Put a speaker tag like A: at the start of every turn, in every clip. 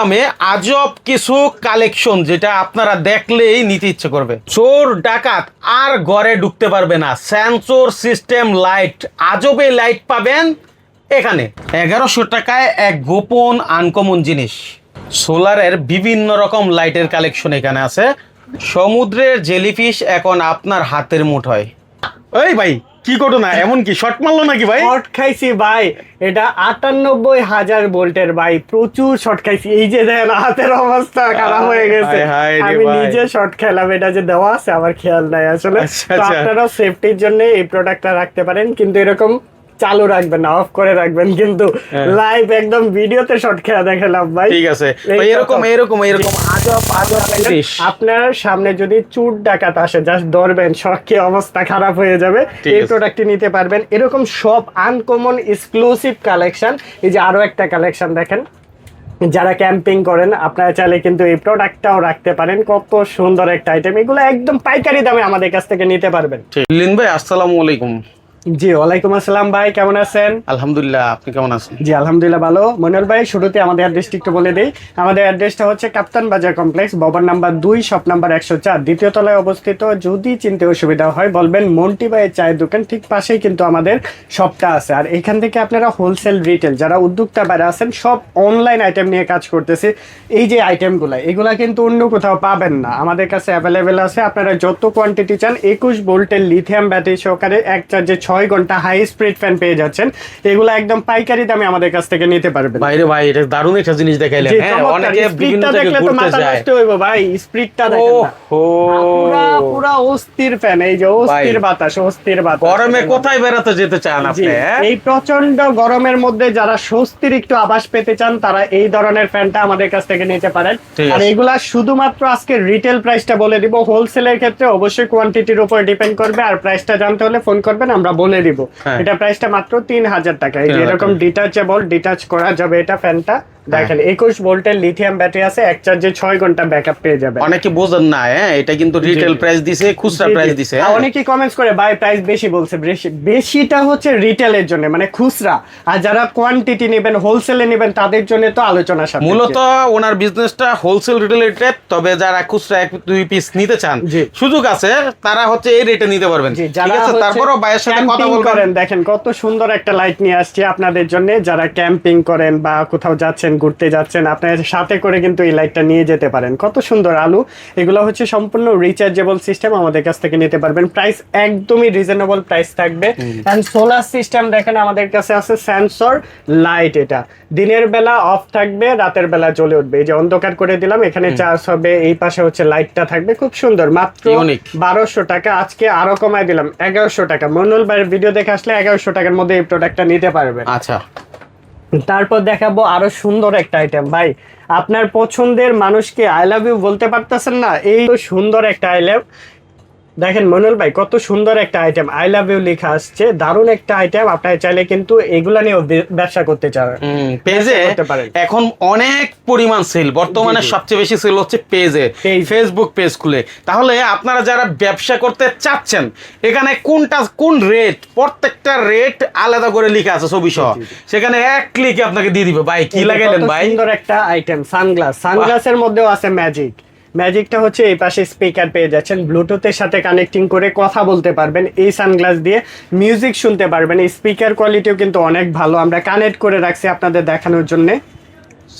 A: দামে আজব কিছু কালেকশন যেটা আপনারা দেখলেই নিতে ইচ্ছে করবে। চোর, ডাকাত আর ঘরে ঢুকতে পারবে না। সেন্সর সিস্টেম লাইট আজবে লাইট পাবেন এখানে। এগারোশো টাকায় এক গোপন আনকমন জিনিস। সোলারের বিভিন্ন রকম লাইটের কালেকশন এখানে আছে। সমুদ্রের জেলিফিশ এখন আপনার হাতের মুঠোয়। এই ভাই কি ঘটনা এমন কি? শর্ট মারলো নাকি ভাই?
B: শর্ট খাইছি ভাই। এটা আটানব্বই হাজার ভোল্টের ভাই। প্রচুর শর্ট খাইছি। এই যে দেখেন হাতের অবস্থা খারাপ হয়ে গেছে। আমি নিজে শর্ট খেলাম। এটা যে দেওয়া আছে আমার খেয়াল নাই। আসলে। আপনারা সেফটির জন্য এই প্রোডাক্টটা রাখতে পারেন। কিন্তু এরকম চালু রাখবেন না অফ করে রাখবেন কিন্তু
A: হ্যাঁ।
B: লাইভ একদম ভিডিওতে শর্ট খেলা দেখালাম ভাই।
A: ঠিক আছে। এরকম এরকম এরকম আজব আজব
B: আপনার সামনে যদি চুর ডাকাত আসে জাস্ট ধরবেন শখে অবস্থা খারাপ হয়ে যাবে এই
A: আছে।
B: প্রোডাক্টটি নিতে পারবেন। এরকম সব আনকমন এক্সক্লুসিভ কালেকশন এই যে আরও একটা কালেকশন দেখেন। যারা ক্যাম্পিং করেন আপনারা চাইলে কিন্তু এই প্রোডাক্টটাও রাখতে পারেন। কত সুন্দর একটা আইটেম এগুলো একদম পাইকারি দামে আমাদের কাছ থেকে নিতে পারবেন।
A: ঠিক। লিন ভাই আসসালামু আলাইকুম।
B: জি ওয়ালাইকুম আসসালাম ভাই কেমন আছেন?
A: আলহামদুলিল্লাহ আপনি কেমন আছেন?
B: জি আলহামদুলিল্লাহ ভালো। মনির ভাই শুরুতে আমাদের অ্যাড্রেসটি একটু বলে দিই। আমাদের অ্যাড্রেসটা হচ্ছে কাপ্তান বাজার কমপ্লেক্স ভবন নাম্বার দুই শপ নাম্বার একশো চার। দ্বিতীয় তলায় অবস্থিত যদি চিনতে অসুবিধা হয় বলবেন মন্টি ভাইয়ের চায়ের দোকান ঠিক পাশেই কিন্তু আমাদের শপটা আছে। আর এখান থেকে আপনারা হোলসেল রিটেল যারা উদ্যোক্তা বাইরে আছেন সব অনলাইন আইটেম নিয়ে কাজ করতেছে। এই যে আইটেমগুলো এগুলা কিন্তু অন্য কোথাও পাবেন না। আমাদের কাছে অ্যাভেলেবেল আছে আপনারা যত কোয়ান্টিটি চান একুশ ভোল্টের লিথিয়াম ব্যাটারি সহকারে এক চার্জে ছয় ঘণ্টা হাই স্পিড ফ্যান পেয়ে যাচ্ছেন। এগুলো একদম পাইকারি দামে আমাদের কাছ থেকে নিতে পারবেন।
A: বাইরে ভাই এটা দারুণ একটা জিনিস দেখাইলেন। হ্যাঁ অনেকে বিভিন্ন জায়গায়
B: দেখলে তো
A: ঘুরতে
B: মাথা
A: যায়।
B: নষ্ট হইবো ভাই স্পিডটা দেখেন না।
A: হো
B: পুরা পুরা অস্থির ফ্যান এই যে অস্থির বাতাস অস্থির বাতাস।
A: গরমে কোথায় বেড়াতে যেতে চান আপনি হ্যাঁ?
B: এই প্রচণ্ড গরমের মধ্যে যারা স্বস্তির একটু আবাস পেতে চান তারা এই ধরনের ফ্যানটা আমাদের কাছ থেকে নিতে পারেন। আর। এগুলা শুধুমাত্র আজকে রিটেল প্রাইসটা বলে দিব। হোলসেলের ক্ষেত্রে অবশ্যই কোয়ান্টিটির উপর ডিপেন্ড করবে। আর প্রাইসটা জানতে হলে ফোন করবেন আমরা বলে দিব।
A: হ্যাঁ।
B: এটা প্রাইসটা মাত্র তিন হাজার টাকা। এই যে এরকম ডিটাচেবল ডিটাচ করা যাবে এটা ফ্যানটা দেখেন একুশ ভোল্টের লিথিয়াম ব্যাটারি আছে এক চার্জে ছয় ঘণ্টা ব্যাকআপ পেয়ে যাবে
A: অনেকে বোঝেন না হ্যাঁ এটা কিন্তু রিটেল প্রাইস দিছে খুচরা। প্রাইস দিছে হ্যাঁ?
B: কমেন্টস করে ভাই প্রাইস বেশি বলছে বেশি বেশিটা হচ্ছে রিটেলের জন্য মানে খুচরা আর যারা কোয়ান্টিটি নেবেন হোলসেলে নেবেন তাদের জন্য তো আলোচনা সাপেক্ষে।
A: মূলত ওনার বিজনেসটা হোলসেল তবে যারা খুচরা এক দুই পিস নিতে চান। সুযোগ আছে তারা হচ্ছে এই রেটে নিতে পারবেন ঠিক
B: যারা
A: আছে তারপরও ভাইয়ের সাথে কথা বলবেন
B: দেখেন কত সুন্দর একটা লাইট নিয়ে আসছি আপনাদের জন্য যারা ক্যাম্পিং করেন বা কোথাও যাচ্ছেন ঘুরতে যাচ্ছেন আপনার সাথে করে কিন্তু এই লাইটটা নিয়ে যেতে পারেন। কত সুন্দর আলু। এগুলো হচ্ছে সম্পূর্ণ রিচার্জেবল সিস্টেম আমাদের কাছ থেকে নিতে পারবেন। প্রাইস একদমই রিজনেবল প্রাইস থাকবে। এন্ড সোলার সিস্টেম দেখেন আমাদের কাছে আছে সেন্সর লাইট এটা। দিনের বেলা অফ থাকবে রাতের বেলা জ্বলে উঠবে। এই যে অন্ধকার করে দিলাম এখানে চার্জ হবে এই পাশে হচ্ছে লাইটটা থাকবে। খুব সুন্দর। মাত্র বারোশো টাকা আজকে আরও কমায় দিলাম এগারোশো টাকা। মনুল ভাইয়ের ভিডিও দেখে আসলে এগারোশো টাকার মধ্যে এই প্রোডাক্টটা নিতে পারবে
A: আচ্ছা।
B: তারপর দেখাবো আরও সুন্দর একটা আইটেম ভাই, আপনার পছন্দের মানুষকে আই লাভ ইউ বলতে পারতেছেন না? এই সুন্দর একটা আই লাভ দেখেন মনুল ভাই কত সুন্দর একটা আইটেম আই লাভ ইউ লেখা আসছে। দারুণ একটা আইটেম আপনারা চাইলে কিন্তু এগুলা নিয়েও বে- ব্যবসা করতে চান।
A: পেজে এখন অনেক পরিমাণ সেল বর্তমানে। সবচেয়ে বেশি সেল হচ্ছে পেজে। ফেসবুক পেজ খুলে। তাহলে আপনারা যারা ব্যবসা করতে চাচ্ছেন এখানে কোনটা কোন রেট প্রত্যেকটা রেট আলাদা করে লেখা আছে ছবি সহ সেখানে এক ক্লিকে আপনাকে দিয়ে দিবে। ভাই কি লাগাইলেন ভাই?
B: সুন্দর একটা আইটেম সানগ্লাস সানগ্লাসের মধ্যেও আছে ম্যাজিক ম্যাজিকটা হচ্ছে এই পাশে স্পিকার পেয়ে যাচ্ছেন। ব্লুটুথের সাথে কানেক্টিং করে কথা বলতে পারবেন। এই সানগ্লাস দিয়ে মিউজিক শুনতে পারবেন। স্পিকার কোয়ালিটিও কিন্তু অনেক ভালো। আমরা কানেক্ট করে রাখছি আপনাদের দেখানোর জন্য।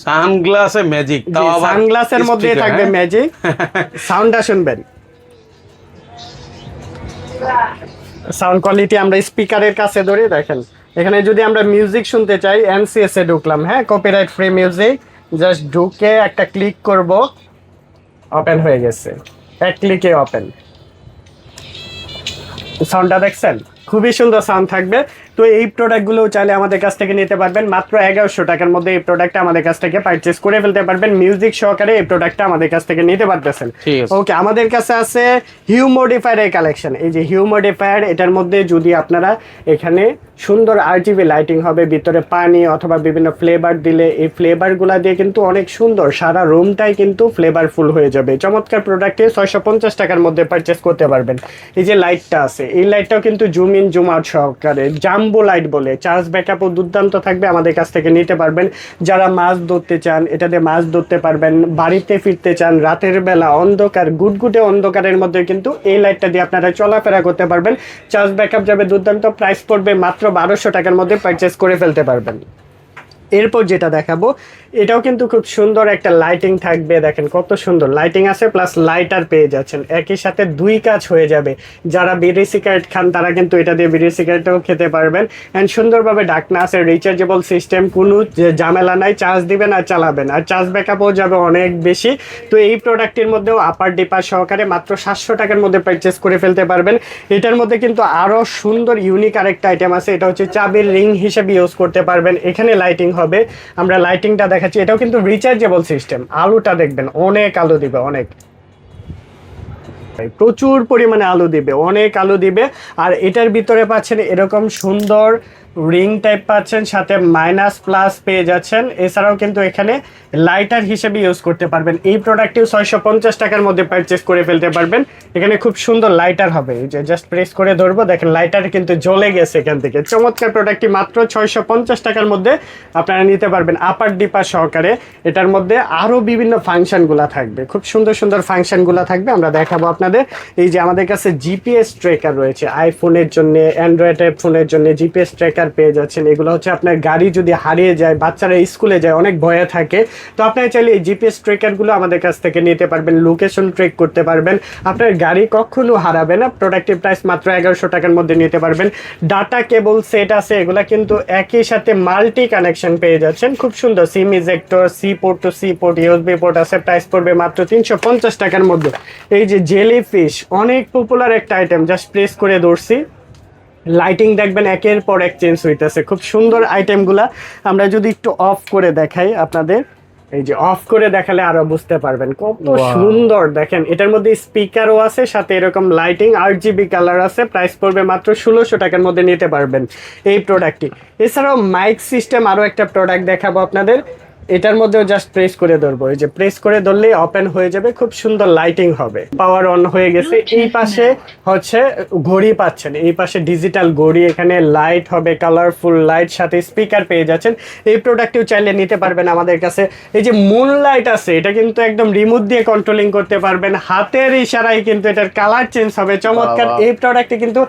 A: সানগ্লাসে ম্যাজিক
B: সানগ্লাসের মধ্যে থাকবে? ম্যাজিক সাউন্ডটা শুনবেন। সাউন্ড কোয়ালিটি আমরা স্পিকারের কাছে ধরে দেখেন। এখানে যদি আমরা মিউজিক শুনতে চাই এনসিএস এ ঢুকলাম হ্যাঁ? কপিরাইট ফ্রি মিউজিক জাস্ট ঢুকে একটা ক্লিক করব। ওপেন হয়ে গেছে। এক ক্লিকে ওপেন সাউন্ডটা দেখছেন? খুবই সুন্দর সাউন্ড থাকবে। তো এই প্রোডাক্টগুলো চাইলে আমাদের কাছ থেকে নিতে পারবেন। মাত্র এগারোশো টাকার মধ্যে এই প্রোডাক্টটা আমাদের কাছ থেকে পারচেস করে ফেলতে পারবেন। মিউজিক সহকারে এই প্রোডাক্টটা আমাদের কাছ থেকে নিতে পারতেছেন। ওকে আমাদের কাছে আছে হিউ মডিফায়ার এর কালেকশন এই যে হিউ মডিফায়ার এটার মধ্যে যদি আপনারা এখানে সুন্দর আরজিবি লাইটিং হবে, ভিতরে পানি অথবা বিভিন্ন ফ্লেভার দিলে এই ফ্লেভারগুলো দিয়ে কিন্তু অনেক সুন্দর সারা রুমটাই কিন্তু ফ্লেভারফুল হয়ে যাবে। চমৎকার প্রোডাক্টে ছয়শো পঞ্চাশ টাকার মধ্যে পারচেস করতে পারবেন। এই যে লাইটটা আছে, এই লাইটটাও কিন্তু জুম ইন জুম আউট সহকারে জাম্বো লাইট বলে। চার্জ ব্যাকআপও দুর্দান্ত থাকবে, আমাদের কাছ থেকে নিতে পারবেন। যারা মাছ ধরতে চান, এটা দিয়ে মাছ ধরতে পারবেন। বাড়িতে ফিরতে চান, রাতের বেলা অন্ধকার, গুটগুটে অন্ধকারের মধ্যে কিন্তু এই লাইটটা দিয়ে আপনারা চলাফেরা করতে পারবেন। চার্জ ব্যাকআপ যাবে দুর্দান্ত প্রাইস পড়বে মাত্র বারোশো টাকার মধ্যে পারচেস করে ফেলতে পারবেন। এরপর যেটা দেখাবো এটাও কিন্তু খুব সুন্দর একটা লাইটিং থাকবে, দেখেন কত সুন্দর। লাইটিং আছে প্লাস লাইটার পেয়ে যাচ্ছেন। একই সাথে দুই কাজ হয়ে যাবে। যারা বিড়ি সিগারেট খান, তারা কিন্তু এটা দিয়ে বিড়ি সিগারেটও খেতে পারবেন। অ্যান্ড সুন্দরভাবে ডাকনা আছে রিচার্জেবল সিস্টেম কোনো ঝামেলা নাই চার্জ দিবেন আর চালাবেন। আর চার্জ ব্যাকআপও যাবে অনেক বেশি। তো এই প্রোডাক্টের মধ্যেও আপার ডিপার সহকারে মাত্র সাতশো টাকার মধ্যে পারচেস করে ফেলতে পারবেন। এটার মধ্যে কিন্তু আরও সুন্দর ইউনিক আরেকটা আইটেম আছে। এটা হচ্ছে চাবির রিং হিসেবে ইউজ করতে পারবেন। এখানে লাইটিং হবে। আমরা লাইটিংটা দেখাচ্ছি, এটাও কিন্তু রিচার্জেবল সিস্টেম আলুটা দেখবেন, অনেক আলু দিবে, অনেক। প্রচুর পরিমাণে আলু দিবে, অনেক আলু দিবে। আর এটার ভিতরে পাচ্ছেন এরকম সুন্দর রিং টাইপ পাচ্ছেন, সাথে মাইনাস প্লাস পেয়ে যাচ্ছেন। এছাড়াও কিন্তু এখানে লাইটার হিসেবে ইউজ করতে পারবেন। এই প্রোডাক্টটিও ছয়শো পঞ্চাশ টাকার মধ্যে পারচেস করে ফেলতে পারবেন। এখানে খুব সুন্দর লাইটার হবে। এই যে জাস্ট প্রেস করে ধরবো, দেখেন লাইটার কিন্তু জ্বলে গেছে এখান থেকে। চমৎকার প্রোডাক্টটি মাত্র ছয়শো পঞ্চাশ টাকার মধ্যে আপনারা নিতে পারবেন আপার ডিপার সহকারে। এটার মধ্যে আরও বিভিন্ন ফাংশনগুলো থাকবে। খুব সুন্দর সুন্দর ফাংশনগুলো থাকবে। আমরা দেখাবো আপনাদের। এই যে আমাদের কাছে জিপিএস ট্রেকার রয়েছে। আইফোনের জন্য অ্যান্ড্রয়েড ফোনের জন্য জিপিএস ট্রেকার পেয়ে যাচ্ছেন। এগুলো হচ্ছে আপনার গাড়ি যদি হারিয়ে যায়, বাচ্চারা স্কুলে যায়, অনেক ভয়ে থাকে। তো আপনারা চাইলে এই জিপিএস ট্রেকারগুলো আমাদের কাছ থেকে নিতে পারবেন, লোকেশন ট্রেক করতে পারবেন। আপনার গাড়ি কখনো হারাবে না প্রোডাক্টের প্রাইস মাত্র এগারোশো টাকার মধ্যে নিতে পারবেন। ডাটা কেবল সেট আছে, এগুলো কিন্তু একই সাথে মাল্টি কানেকশন পেয়ে যাচ্ছেন। খুব সুন্দর, SIM ejector, C port to C port, USB port আছে, প্রাইস পড়বে মাত্র তিনশো পঞ্চাশ টাকার মধ্যে। এই যে জেলি ফিশ অনেক পপুলার একটা আইটেম জাস্ট প্রেস করে ধরছি। লাইটিং দেখবেন একের পর এক চেঞ্জ হইতেছে। খুব সুন্দর আইটেমগুলা আমরা যদি একটু অফ করে দেখাই আপনাদের। এই যে অফ করে দেখালে আরও বুঝতে পারবেন। কত সুন্দর। দেখেন এটার মধ্যে স্পিকারও আছে সাথে এরকম লাইটিং আর জিবি কালার আছে। প্রাইস পড়বে মাত্র ষোলোশো টাকার মধ্যে নিতে পারবেন এই প্রোডাক্টটি এছাড়াও মাইক সিস্টেম আরও একটা প্রোডাক্ট দেখাবো আপনাদের। এটার মধ্যেও জাস্ট প্রেস করে ধরবো। এই যে প্রেস করে ধরলেই ওপেন হয়ে যাবে খুব সুন্দর লাইটিং হবে। পাওয়ার অন হয়ে গেছে। এই পাশে হচ্ছে ঘড়ি পাচ্ছেন। এই পাশে ডিজিটাল ঘড়ি এখানে লাইট হবে কালারফুল লাইট সাথে স্পিকার পেয়ে যাচ্ছেন। এই প্রোডাক্টটিও চাইলে নিতে পারবেন আমাদের কাছে। এই যে মুন লাইট আছে এটা কিন্তু একদম রিমোট দিয়ে কন্ট্রোলিং করতে পারবেন। হাতের ইশারায় কিন্তু এটার কালার চেঞ্জ হবে। চমৎকার। এই প্রোডাক্টে কিন্তু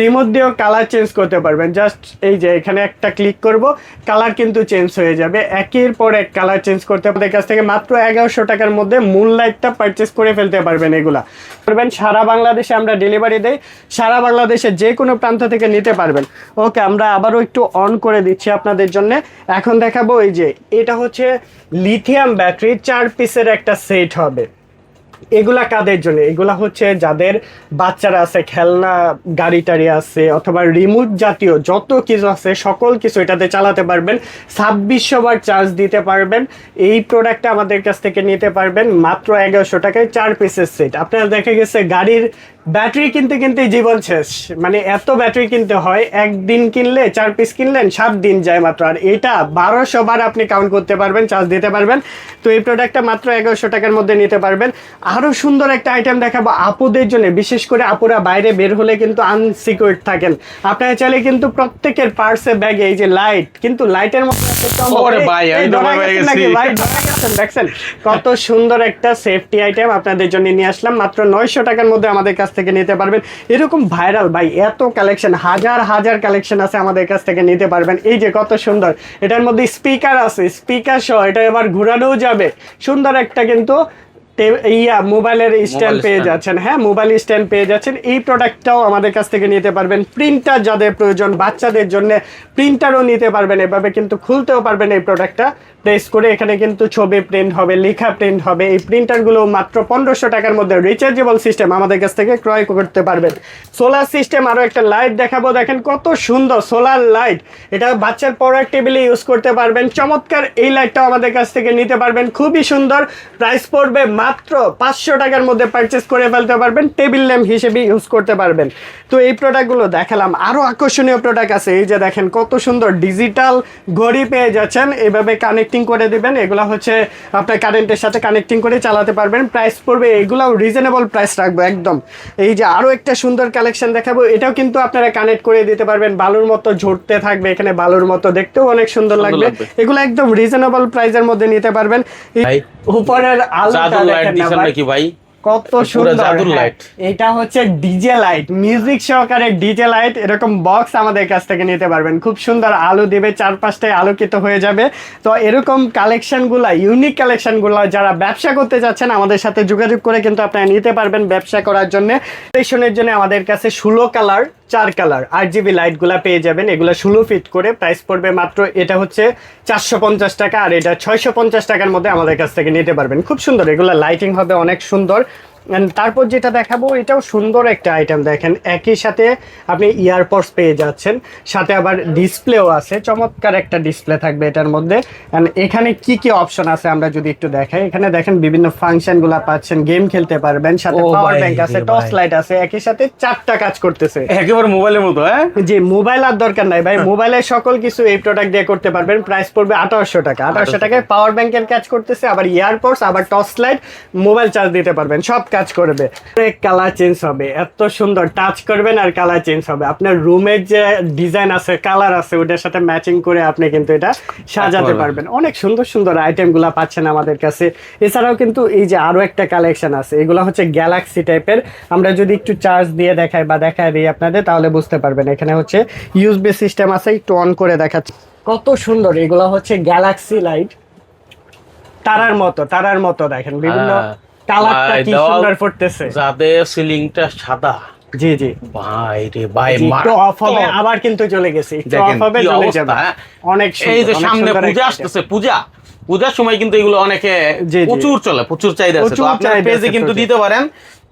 B: রিমোট দিয়েও কালার চেঞ্জ করতে পারবেন। জাস্ট এই যে এখানে একটা ক্লিক করব কালার কিন্তু চেঞ্জ হয়ে যাবে। একের পর এক কালার চেঞ্জ করতে আমাদের কাছ থেকে মাত্র এগারোশো টাকার মধ্যে মূল লাইটটা পারচেস করে ফেলতে পারবেন এগুলা। করবেন সারা বাংলাদেশে আমরা ডেলিভারি দেই। সারা বাংলাদেশে যে কোনো প্রান্ত থেকে নিতে পারবেন। ওকে, আমরা আবারও একটু অন করে দিচ্ছি আপনাদের জন্য। এখন দেখাবো এই যে, এটা হচ্ছে লিথিয়াম ব্যাটারি চার পিসের একটা সেট হবে। এগুলা কাদের জন্য? এগুলা হচ্ছে যাদের বাচ্চারা আছে, খেলনা গাড়ি টাড়ি আছে, অথবা রিমোট জাতীয় যত কিছু আছে, সকল কিছু এটাতে চালাতে পারবেন, ছাব্বিশশো বার চার্জ দিতে পারবেন, এই প্রোডাক্টটা আমাদের কাছ থেকে নিতে পারবেন, মাত্র এগারোশো টাকায় চার পিসের সেট আপনারা দেখে গেছে গাড়ির ব্যাটারি কিনতে কিনতে জীবন শেষ। মানে এত ব্যাটারি কিনতে হয়, একদিন কিনলে চার পিস কিনলেন, সাত দিন যায় মাত্র। আর এটা বারোশো বার আপনি কাউন্ট করতে পারবেন চার্জ দিতে পারবেন। তো এই প্রোডাক্টটা মাত্র এগারোশো টাকার মধ্যে নিতে পারবেন। আরও সুন্দর একটা আইটেম দেখাবো আপুদের জন্য। বিশেষ করে আপুরা বাইরে বের হলে কিন্তু আনসিকিউর থাকেন। আপনারা চাইলে কিন্তু প্রত্যেকের পার্সে ব্যাগে এই যে লাইট কিন্তু লাইটের কত সুন্দর একটা সেফটি আইটেম আপনাদের জন্য নিয়ে আসলাম। মাত্র নয়শো টাকার মধ্যে আমাদের কাছ থেকে নিতে পারবেন। এরকম ভাইরাল ভাই এত কালেকশন হাজার হাজার কালেকশন আছে আমাদের কাছ থেকে নিতে পারবেন। এই যে কত সুন্দর। এটার মধ্যে স্পিকার আছে স্পিকার সহ এটা এবার ঘুরানোও যাবে। সুন্দর একটা কিন্তু ইয়া মোবাইলের স্ট্যান্ড পেয়ে যাচ্ছেন। হ্যাঁ মোবাইল স্ট্যান্ড পেয়ে যাচ্ছেন। এই প্রোডাক্টটাও আমাদের কাছ থেকে নিতে পারবেন। প্রিন্টার যাদের প্রয়োজন বাচ্চাদের জন্য প্রিন্টারও নিতে পারবেন এভাবে কিন্তু খুলতেও পারবেন এই প্রোডাক্টটা। প্রেস করে এখানে কিন্তু ছবি প্রিন্ট হবে লেখা প্রিন্ট হবে। এই প্রিন্টারগুলো মাত্র পনেরোশো টাকার মধ্যে রিচার্জেবল সিস্টেম আমাদের কাছ থেকে ক্রয় করতে পারবেন। সোলার সিস্টেম আরও একটা লাইট দেখাবো। দেখেন কত সুন্দর সোলার লাইট এটা বাচ্চার পড়ার টেবিলে ইউজ করতে পারবেন। চমৎকার এই লাইটটাও আমাদের কাছ থেকে নিতে পারবেন। খুবই সুন্দর। প্রাইস পড়বে মাত্র পাঁচশো টাকার মধ্যে পারচেস করে ফেলতে পারবেন টেবিল ল্যাম্প হিসেবে ইউজ করতে পারবেন। তো এই প্রোডাক্টগুলো দেখালাম আরও আকর্ষণীয় প্রোডাক্ট আছে। এই যে দেখেন কত সুন্দর ডিজিটাল ঘড়ি পেয়ে যাচ্ছেন। এভাবে কানেক্টিং করে দিবেন। এগুলো হচ্ছে আপনার কারেন্টের সাথে কানেক্টিং করে চালাতে পারবেন। প্রাইস পড়বে এগুলো রিজনেবল প্রাইস রাখব একদম। এই যে আরও একটা সুন্দর কালেকশন দেখাবো এটাও কিন্তু আপনারা কানেক্ট করে দিতে পারবেন। বালুর মতো ঝরতে থাকবে এখানে বালুর মতো দেখতেও অনেক সুন্দর লাগবে। এগুলো একদম রিজনেবল প্রাইসের মধ্যে নিতে পারবেন। উপরের আলোটা
A: লাইট
B: দেখেন না
A: দিচ্ছেন
B: ভাই।
A: নাকি ভাই
B: কত সুন্দর হ্যাঁ।
A: লাইট।
B: এটা হচ্ছে ডিজে লাইট মিউজিক সহকারে ডিজে লাইট এরকম বক্স আমাদের কাছ থেকে নিতে পারবেন খুব সুন্দর আলো দিবে চারপাশটায় আলোকিত হয়ে যাবে তো এরকম কালেকশনগুলা ইউনিক কালেকশনগুলো যারা ব্যবসা করতে যাচ্ছেন আমাদের সাথে যোগাযোগ করে কিন্তু আপনারা নিতে পারবেন ব্যবসা করার জন্য স্টেশনের জন্য আমাদের কাছে ষোলো কালার চার কালার। আট জিবি লাইটগুলা পেয়ে যাবেন। এগুলো ষোলো ফিট করে প্রাইস পড়বে মাত্র এটা হচ্ছে চারশো পঞ্চাশ টাকা, আর এটা ছয়শো পঞ্চাশ টাকার মধ্যে আমাদের কাছ থেকে নিতে পারবেন। খুব সুন্দর। এগুলো লাইটিং হবে অনেক সুন্দর। তারপর যেটা দেখাবো এটাও সুন্দর একটা আইটেম দেখেন। একই সাথে আপনি ইয়ারপডস পেয়ে যাচ্ছেন। সাথে আবার ডিসপ্লেও আছে। চমৎকার একটা ডিসপ্লে থাকবে এটার মধ্যে। And এখানে কি কি অপশন আছে আমরা যদি একটু দেখাই। এখানে দেখেন বিভিন্ন ফাংশনগুলো পাচ্ছেন। গেম খেলতে পারবেন। সাথে পাওয়ার
A: ভাই
B: ব্যাংক আছে টর্চ লাইট আছে। একই সাথে চারটা কাজ করতেছে।
A: একেবারে মোবাইলের মতো হ্যাঁ?
B: জি মোবাইল আর দরকার নাই ভাই। মোবাইলের সকল কিছু এই প্রোডাক্ট দিয়ে করতে পারবেন। প্রাইস পড়বে আঠারোশো টাকা। আঠারোশো টাকায় পাওয়ার ব্যাংকের কাজ করতেছে। আবার ইয়ারপডস আবার টর্চ লাইট মোবাইল চার্জ দিতে পারবেন। সব কাজ করবে। কালার চেঞ্জ হবে এত সুন্দর। টাচ করবেন আর কালার চেঞ্জ হবে। আপনার রুমের যে ডিজাইন আছে কালার আছে ওটার সাথে ম্যাচিং করে আপনি কিন্তু এটা সাজাতে
A: পারবেন।
B: অনেক সুন্দর সুন্দর আইটেম আইটেমগুলো পাচ্ছেন আমাদের কাছে। এছাড়াও কিন্তু এই যে আরও একটা কালেকশন আছে এগুলো হচ্ছে গ্যালাক্সি টাইপের আমরা যদি একটু চার্জ দিয়ে দেখাই বা দেখাই দিই আপনাদের তাহলে বুঝতে পারবেন। এখানে হচ্ছে ইউএসবি সিস্টেম আছে একটু অন করে দেখাচ্ছি। কত সুন্দর এগুলো হচ্ছে গ্যালাক্সি লাইট তারার মতো তারার মতো দেখেন। বিভিন্ন
A: হ্যাঁ।
B: কালারটা কি সুন্দর পড়তেছে
A: যাদের সিলিংটা সাদা।
B: জি জি।
A: ভাই রে ভাই
B: অফ হবে আবার কিন্তু চলে গেছে। অফ হবে চলে যাবে।
A: হ্যাঁ?
B: অনেক
A: এই যে সামনে পূজা আসতেছে পূজা। পূজার সময় কিন্তু এগুলো অনেকে। প্রচুর চলে প্রচুর চাহিদা আছে। তো আপনার পেজে কিন্তু দিতে পারেন।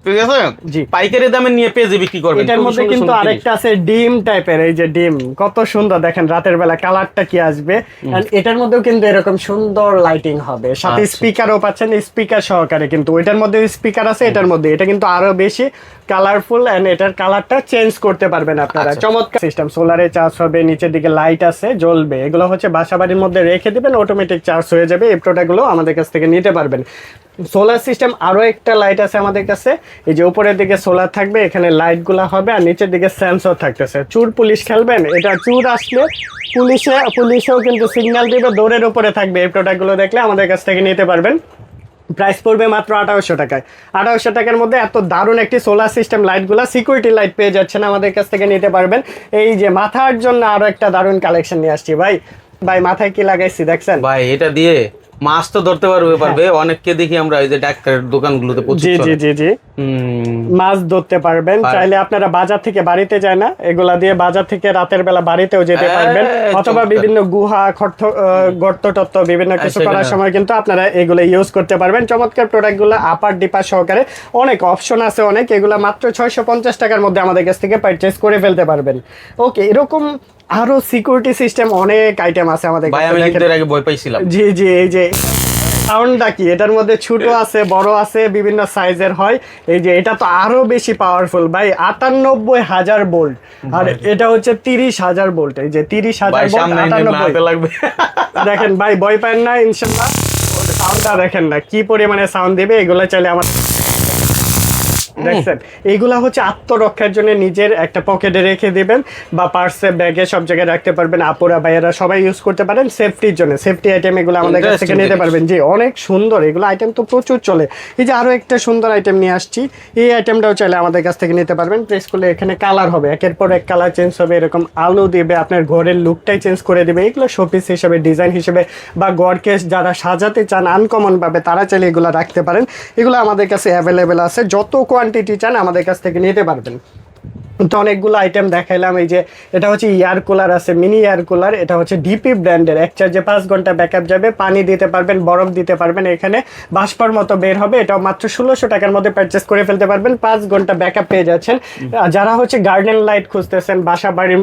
A: ঠিক আছে?
B: জি।
A: পাইকারি দামে নিয়ে পেজে বিক্রি করবেন।
B: এটার মধ্যে কিন্তু
A: সুন্দর জিনিস।
B: আরেকটা আছে ডিম টাইপের এই যে ডিম কত সুন্দর দেখেন রাতের বেলা কালারটা কি আসবে। এটার মধ্যেও কিন্তু এরকম সুন্দর লাইটিং হবে। সাথে
A: আচ্ছা।
B: স্পিকারও পাচ্ছেন স্পিকার সহকারে কিন্তু। ওইটার মধ্যে স্পিকার আছে এটার মধ্যে। এটা কিন্তু আরও বেশি কালারফুল এন্ড এটার কালারটা চেঞ্জ করতে পারবেন আপনারা।
A: আচ্ছা।
B: চমৎকার সিস্টেম সোলারে চার্জ হবে নিচের দিকে লাইট আছে জ্বলবে। এগুলো হচ্ছে বাসাবাড়ির মধ্যে রেখে দিবেন অটোমেটিক চার্জ হয়ে যাবে। এই প্রোডাক্টগুলো আমাদের কাছ থেকে নিতে পারবেন। সোলার সিস্টেম আরও একটা লাইট আছে আমাদের কাছে। এই যে উপরের দিকে সোলার থাকবে, এখানে লাইটগুলো হবে আর নিচের দিকে সেন্সর থাকতেছে। চুর পুলিশ খেলবেন? এটা চুর আসলে পুলিশে, পুলিশেও কিন্তু সিগন্যাল দিবে, দৌড়ের উপরে থাকবে। এই প্রোডাক্টগুলো দেখলে আমাদের কাছ থেকে নিতে পারবেন। প্রাইস পড়বে মাত্র আঠারোশো টাকায়। আঠারোশো টাকার মধ্যে এত দারুণ একটি সোলার সিস্টেম লাইটগুলো সিকিউরিটি লাইট পেয়ে যাচ্ছেন আমাদের কাছ থেকে নিতে পারবেন। এই যে মাথার জন্য আরও একটা দারুণ কালেকশন নিয়ে আসছি। ভাই ভাই, মাথায় কি লাগাইছি, দেখছেন?
A: ভাই, এটা দিয়ে মাছ তো ধরতে পারবে পারবে। অনেককে দেখি আমরা এই যে ডাক্তারের দোকানগুলোতে
B: জি জি জি জি। মাছ ধরতে পারবেন। চাইলে আপনারা বাজার থেকে বাড়িতে যায় না এগুলা দিয়ে বাজার থেকে রাতের বেলা বাড়িতেও যেতে পারবেন। অথবা বিভিন্ন গুহা খর্ত গর্ত টর্ত বিভিন্ন কিছু করার সময় কিন্তু আপনারা এগুলো ইউজ করতে পারবেন। চমৎকার প্রোডাক্টগুলো আপার ডিপার সহকারে অনেক অপশন আছে অনেক। এগুলা মাত্র ছয়শো পঞ্চাশ টাকার মধ্যে আমাদের কাছ থেকে পারচেস করে ফেলতে পারবেন। ওকে এরকম আরও সিকিউরিটি সিস্টেম অনেক আইটেম আছে আমাদের
A: ভাই আমি। কিন্তু এর আগে ভয় পাইছিলাম।
B: জি জি এই যে সাউন্ডটা কি? এটার মধ্যে ছোট আছে বড় আছে বিভিন্ন সাইজের হয়। এই যে এটা তো আরও বেশি পাওয়ারফুল ভাই আটানব্বই হাজার বোল্ট। আর এটা হচ্ছে তিরিশ হাজার বোল্ট। এই যে তিরিশ হাজার
A: ভাই
B: বোল্ট আটানব্বই।
A: লাগবে।
B: দেখেন ভাই বই পান না ইনশাল্লাহ। সাউন্ডটা দেখেন না কি পরিমাণে সাউন্ড দেবে এগুলো চাইলে আমার দেখছেন এইগুলা হচ্ছে আত্মরক্ষার জন্য নিজের একটা পকেটে রেখে দিবেন বা পার্সে ব্যাগে সব জায়গায় রাখতে পারবেন। আপুরা ভাইয়েরা সবাই ইউজ করতে পারেন সেফটির জন্য। সেফটি আইটেম এগুলো আমাদের কাছ থেকে নিতে পারবেন। জি অনেক সুন্দর। এগুলো আইটেম তো প্রচুর চলে। এই যে আরও একটা সুন্দর আইটেম নিয়ে আসছি। এই আইটেমটাও চাইলে আমাদের কাছ থেকে নিতে পারবেন। প্রেস করলে এখানে কালার হবে। একের পর এক কালার চেঞ্জ হবে এরকম আলো দিবে আপনার ঘরের লুকটাই চেঞ্জ করে দিবে। এগুলো শোপিস হিসেবে ডিজাইন হিসেবে বা গড়কেস যারা সাজাতে চান আনকমন ভাবে তারা চাইলে এগুলো রাখতে পারেন। এগুলো আমাদের কাছে অ্যাভেলেবেল আছে। যত কোয়ান্টিটি চান আমাদের কাছ থেকে নিতে পারবেন। তো অনেকগুলো আইটেম দেখাইলাম, এই যে এটা হচ্ছে ইয়ার কুলার আছে মিনি এয়ার কুলার এটা হচ্ছে ডিপি ব্র্যান্ডের এক চার্জে পাঁচ ঘণ্টা ব্যাকআপ যাবে, পানি দিতে পারবেন, বরফ দিতে পারবেন, এখানে বাষ্পর মতো বের হবে এটা মাত্র ষোলোশো টাকার মধ্যে পারচেস করে ফেলতে পারবেন, পাঁচ ঘণ্টা ব্যাকআপ পেয়ে যাচ্ছেন। যারা হচ্ছে গার্ডেন লাইট খুঁজতেছেন, বাসা বাড়ির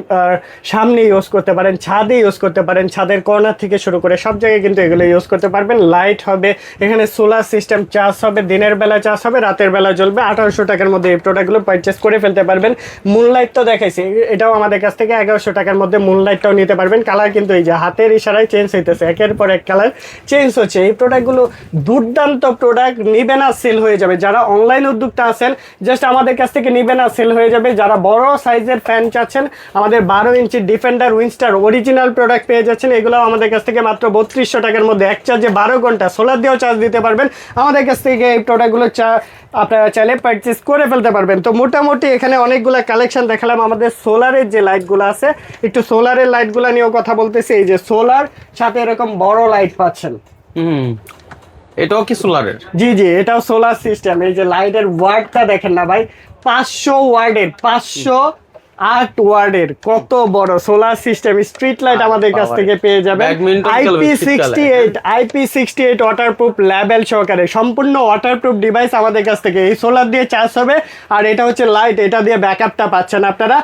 B: সামনে ইউজ করতে পারেন, ছাদে ইউজ করতে পারেন, ছাদের কর্নার থেকে শুরু করে সব জায়গায় কিন্তু এগুলো ইউজ করতে পারবেন। লাইট হবে, এখানে সোলার সিস্টেম চার্জ হবে, দিনের বেলা চার্জ হবে, রাতের বেলা জ্বলবে, আঠারোশো টাকার মধ্যে এই প্রোডাক্টগুলো পারচেস করে ফেলতে পারবেন। মুনলাইট তো দেখাইছি। এটাও আমাদের কাছ থেকে এগারোশো টাকার মধ্যে মুনলাইটটাও নিতে পারবেন। কালার কিন্তু এই যে, হাতের ইশারায় চেঞ্জ হইতেছে। একের পর এক কালার চেঞ্জ হচ্ছে। এই প্রোডাক্টগুলো দুর্দান্ত প্রোডাক্ট নিবে না সেল হয়ে যাবে। যারা অনলাইন উদ্যোক্তা আছেন জাস্ট আমাদের কাছ থেকে নিবে না সেল হয়ে যাবে। যারা বড় সাইজের ফ্যান চাচ্ছেন, আমাদের বারো ইঞ্চি ডিফেন্ডার উইনস্টার অরিজিনাল প্রোডাক্ট পেয়ে যাচ্ছেন। এগুলো আমাদের কাছ থেকে মাত্র বত্রিশশো টাকার মধ্যে। এক চার্জে বারো ঘণ্টা সোলার দিয়েও চার্জ দিতে পারবেন। আমাদের কাছ থেকে এই প্রোডাক্টগুলো চা আপনারা চাইলে পারচেস করে ফেলতে পারবেন। তো মোটামুটি এখানে অনেকগুলো কালেকশন দেখালাম আমাদের সোলারের যে লাইটগুলো আছে একটু সোলারের লাইটগুলো নিয়েও কথা বলতেছি। এই যে সোলার সাথে এরকম বড় লাইট পাচ্ছেন।
A: হুম এটাও কি সোলারের?
B: জি জি এটাও সোলার সিস্টেম। এই যে লাইটের ওয়ার্ডটা দেখেন না ভাই পাঁচশো ওয়ার্ডের পাঁচশো আট ওয়ার্ডের কত বড় সোলার সিস্টেম স্ট্রিট লাইট আমাদের কাছ থেকে পেয়ে
A: খেলবে
B: IP sixty eight IP sixty eight waterproof সহকারে সম্পূর্ণ ওয়াটারপ্রুফ ডিভাইস আমাদের কাছ থেকে। এই সোলার দিয়ে চার্জ হবে আর এটা হচ্ছে লাইট এটা দিয়ে ব্যাকআপটা পাচ্ছেন আপনারা।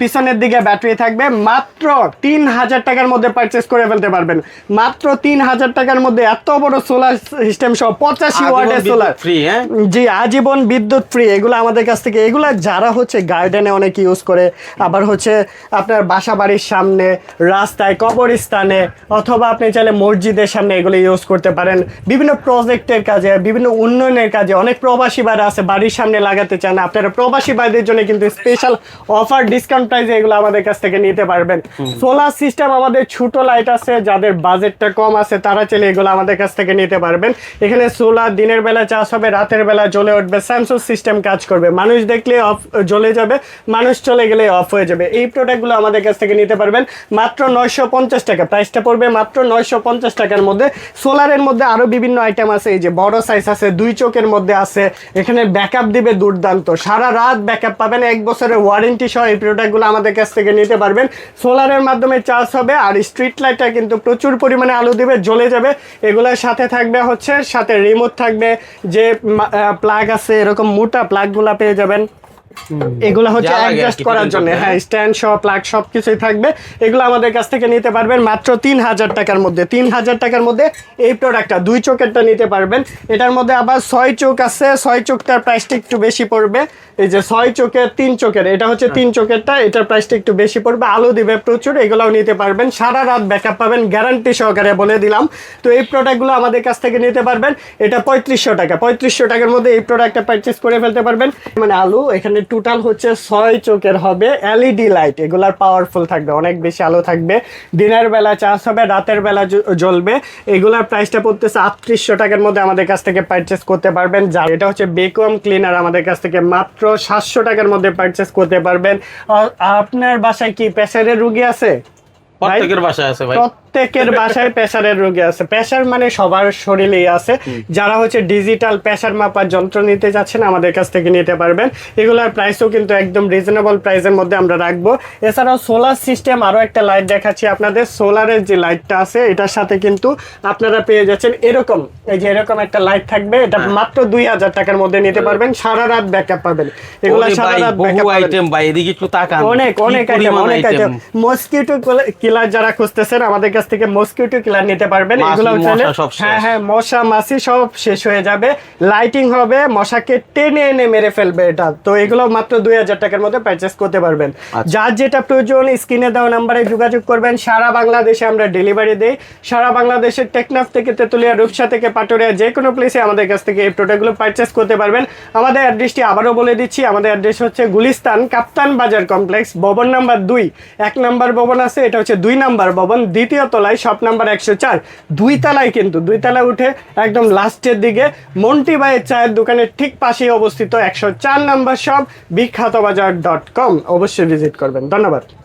B: পিছনের দিকে ব্যাটারি থাকবে মাত্র তিন হাজার টাকার মধ্যে পারচেস করে ফেলতে পারবেন। মাত্র তিন হাজার টাকার মধ্যে এত বড় সোলার সিস্টেম সহ পঁচাশি ওয়ার্ডের সোলার
A: ফ্রি হ্যাঁ?
B: জি আজীবন বিদ্যুৎ ফ্রি এগুলো আমাদের কাছ থেকে এগুলো যারা হচ্ছে গার্ডেনে অনেক ইউজ করে আবার হচ্ছে আপনার বাসা বাড়ির সামনে রাস্তায় কবরস্থানে অথবা আপনি চাইলে মসজিদের সামনে এগুলো ইউজ করতে পারেন। বিভিন্ন প্রজেক্টের কাজে বিভিন্ন উন্নয়নের কাজে অনেক প্রবাসী বাইরে আছে বাড়ির সামনে লাগাতে চান। আপনারা প্রবাসী বাইরের জন্য কিন্তু স্পেশাল অফার ডিসকাউন্ট প্রাইসে এগুলো আমাদের কাছ থেকে নিতে পারবেন। সোলার সিস্টেম আমাদের ছোট লাইট আছে যাদের বাজেটটা কম আছে তারা চাইলে এগুলো আমাদের কাছ থেকে নিতে পারবেন। এখানে সোলার দিনের বেলা চাষ হবে রাতের বেলা জ্বলে উঠবে স্যামসুং সিস্টেম কাজ করবে। মানুষ দেখলে অফ জ্বলে যাবে মানুষ চলে গেলে অফ হয়ে যাবে। এই প্রোডাক্টগুলো আমাদের কাছ থেকে নিতে পারবেন মাত্র নয়শো পঞ্চাশ টাকা। প্রাইসটা পড়বে মাত্র নয়শো পঞ্চাশ টাকার মধ্যে। সোলারের মধ্যে আরও বিভিন্ন আইটেম আছে। এই যে বড় সাইজ আছে, দুই চোখের মধ্যে আছে। এখানে ব্যাকআপ দিবে দুর্দান্ত। সারা রাত ব্যাকআপ পাবেন। এক বছরের ওয়ারেন্টি সহ এই প্রোডাক্টগুলো আমাদের কাছ থেকে নিতে পারবেন। সোলারের মাধ্যমে চার্জ হবে আর স্ট্রিট লাইটটা কিন্তু প্রচুর পরিমাণে আলো দিবে, জ্বলে যাবে। এগুলোর সাথে থাকবে হচ্ছে, সাথে রিমোট থাকবে। যে প্লাগ আছে, এরকম মোটা প্লাগগুলো পেয়ে যাবেন। এগুলো হচ্ছে অ্যাডজাস্ট করার জন্য। হ্যাঁ স্ট্যান্ড সহ প্লাগ সব কিছুই থাকবে। এগুলো আমাদের কাছ থেকে নিতে পারবেন মাত্র তিন হাজার টাকার মধ্যে। তিন হাজার টাকার মধ্যে এই প্রোডাক্টটা দুই চোখেরটা নিতে পারবেন। এটার মধ্যে আবার ছয় চোখ আছে ছয় চোখটার প্রাইসটা একটু বেশি পড়বে। এই যে ছয় চোখের তিন চোখের এটা হচ্ছে তিন চোখেরটা এটার প্রাইসটা একটু বেশি পড়বে। আলো দিবে প্রচুর এগুলোও নিতে পারবেন। সারা রাত ব্যাকআপ পাবেন গ্যারান্টি সহকারে বলে দিলাম। তো এই প্রোডাক্টগুলো আমাদের কাছ থেকে নিতে পারবেন। এটা পঁয়ত্রিশশো টাকা। পঁয়ত্রিশশো টাকার মধ্যে এই প্রোডাক্টটা পারচেস করে ফেলতে পারবেন। মানে আলু এখানে টোটাল হচ্ছে ছয় চোখের হবে এলইডি লাইট এগুলার পাওয়ারফুল থাকবে অনেক বেশি আলো থাকবে। দিনের বেলা চার্জ হবে রাতের বেলা জ্বলবে। এগুলার প্রাইসটা পড়তেছে আটত্রিশশো টাকার মধ্যে আমাদের কাছ থেকে পারচেস করতে পারবেন। যা এটা হচ্ছে বেকম ক্লিনার আমাদের কাছ থেকে মাত্র সাতশো টাকার মধ্যে পারচেস করতে পারবেন। আপনার বাসায় কি প্রেসারের রুগী আছে?
A: প্রত্যেকের বাসায় আছে ভাই।
B: প্রত্যেকের বাসায় প্রেসারের রোগী আছে। প্রেসার মানে সবার শরীরেই আছে। যারা হচ্ছে ডিজিটাল প্রেসার মাপার যন্ত্র নিতে যাচ্ছেন আমাদের কাছ থেকে নিতে পারবেন। এগুলোর প্রাইসও কিন্তু একদম রিজনেবল প্রাইসের মধ্যে আমরা রাখব। এছাড়াও সোলার সিস্টেম আরও একটা লাইট দেখাচ্ছি আপনাদের। সোলারের যে লাইটটা আছে এটার সাথে কিন্তু আপনারা পেয়ে যাচ্ছেন এরকম। এই যে এরকম একটা লাইট থাকবে এটা মাত্র দুই হাজার টাকার মধ্যে নিতে পারবেন। সারা রাত ব্যাকআপ পাবেন। এগুলো সারা রাত ব্যাকআপ
A: আইটেম ভাই এদিকে একটু তাকান।
B: অনেক অনেক আইটেম অনেক আইটেম মসকিউটো কিলার যারা খুঁজতেছেন আমাদের কাছ থেকে মসকিউটো কিলার নিতে পারবেন। এগুলো চাইলে। হ্যাঁ হ্যাঁ মশা মাছি সব শেষ হয়ে যাবে। লাইটিং হবে মশাকে টেনে এনে মেরে ফেলবে এটা। তো এগুলো মাত্র দুই হাজার টাকার মধ্যে পারচেস করতে পারবেন।
A: আচ্ছা।
B: যার যেটা প্রয়োজন স্ক্রিনে দেওয়া নাম্বারে যোগাযোগ করবেন। সারা বাংলাদেশে আমরা ডেলিভারি দেই। সারা বাংলাদেশের টেকনাফ থেকে তেতুলিয়া রূপসা থেকে পাটুরিয়া যে কোনো প্লেসে আমাদের কাছ থেকে এই প্রোডাক্টগুলো পারচেস করতে পারবেন। আমাদের অ্যাড্রেসটি আবারও বলে দিচ্ছি। আমাদের অ্যাড্রেস হচ্ছে গুলিস্তান কাপ্তান বাজার কমপ্লেক্স ভবন নাম্বার দুই। এক নাম্বার ভবন আছে এটা হচ্ছে দুই নাম্বার ভবন। দ্বিতীয় তলায় শপ নাম্বার একশো চার। দুই তলায় কিন্তু দুই তলায় উঠে একদম লাস্টের দিকে মন্টি ভাইয়ের চায়ের দোকানের ঠিক পাশেই অবস্থিত একশো চার নাম্বার শপ বিখ্যাত বাজার ডট কম অবশ্যই ভিজিট করবেন। ধন্যবাদ।